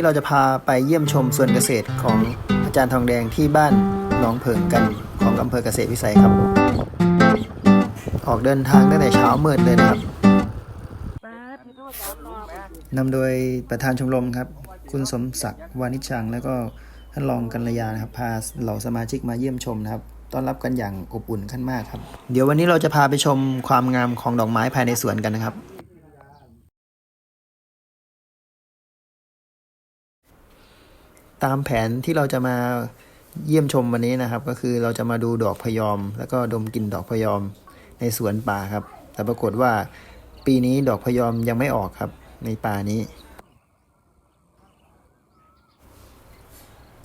นี้เราจะพาไปเยี่ยมชมสวนเกษตรของอาจารย์ทองแดงที่บ้านหนองเผิงกันของอำเภอเกษตรวิสัยครับ ออกเดินทางตั้งแต่เช้ามืดเลยนะครับนำโดยประธานชมรมครับ คุณสมศักดิ์วานิชชัง แล้วก็ท่านรองกัลยานะครับ พาเหล่าสมาชิกมาเยี่ยมชมนะครับต้อนรับกันอย่างอบอุ่นขั้นมากครับ เดี๋ยววันนี้เราจะพาไปชมความงามของดอกไม้ภายในสวนกันนะครับ ตามแผนที่เราจะมาเยี่ยมชมวันนี้นะครับ ก็คือเราจะมาดูดอกพยอม แล้วก็ดมกลิ่นดอกพยอมในสวนป่าครับ แต่ปรากฏว่าปีนี้ดอกพยอมยังไม่ออกครับ ในป่านี้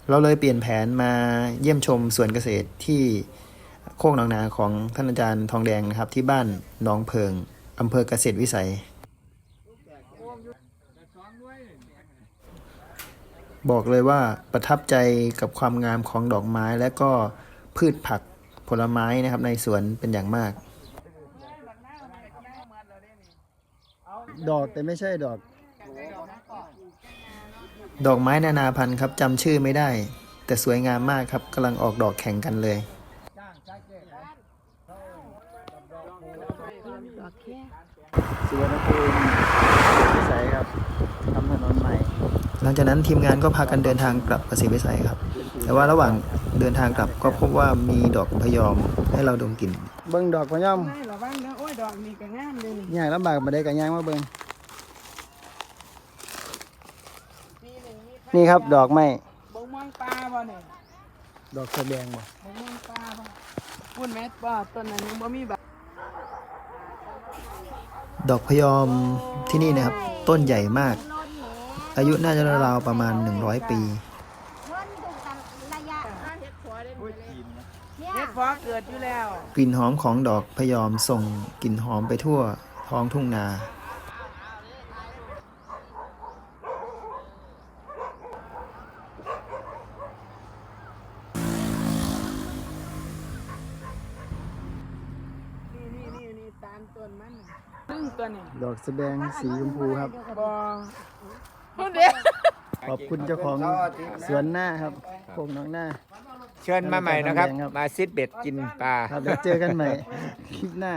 เราเลยเปลี่ยนแผนมาเยี่ยมชมสวนเกษตรที่โคกหนองนาของท่านอาจารย์ทองแดงนะครับ ที่บ้านหนองเพิงอำเภอเกษตรวิสัย บอกเลยว่าประทับใจกับความงามของดอกไม้และก็พืชผักผลไม้นะครับในสวนเป็นอย่างมาก ดอกแต่ไม่ใช่ดอก ดอกไม้นานาพันธุ์ครับจำชื่อไม่ได้ แต่สวยงามมากครับกำลังออกดอกแข่งกันเลยสุวรรณภูมิวิสัยครับทำถนนใหม่ หลังจากนั้นทีมงานก็พากันเดินทางกลับประสิทธิวิสัยครับ แต่ว่าระหว่างเดินทางกลับก็พบว่ามีดอกพะยอมให้เราดมกลิ่นเบิ้งดอกพะยอมไม่ระวังนะโอ้ยดอกนี่ก็งามเลยนี่ใหญ่ลำบากมาได้กันย่างมาเบิ้งนี่ครับดอกไม้บงม่วงปลาบ่เนี่ยดอกแสดงบ่บงม่วงปลาบ่พูดแม่บ่ต้นนั้นยังบ่มีใบดอกพะยอมที่นี่นะครับ ต้นใหญ่มาก อายุน่าจะราวๆประมาณ 100 ปีล้นถึงกันระยะเนี่ยเฮ็ดเพอเกิดอยู่แล้วกลิ่นหอมของดอกพะยอมส่งกลิ่นหอมไปทั่วท้องทุ่งนา นี่นี่นี่นี่ตามต้นมันน่ะซึ่งตัวนี้ดอกแสดงสีชมพูครับบ่ พูดเด้อขอบคุณเจ้าของสวนหน้าครับโคกน้องหน้า เชิญมาใหม่นะครับครับมาซิดเบ็ดกินปลา ครับแล้วเจอกันใหม่ คลิปหน้า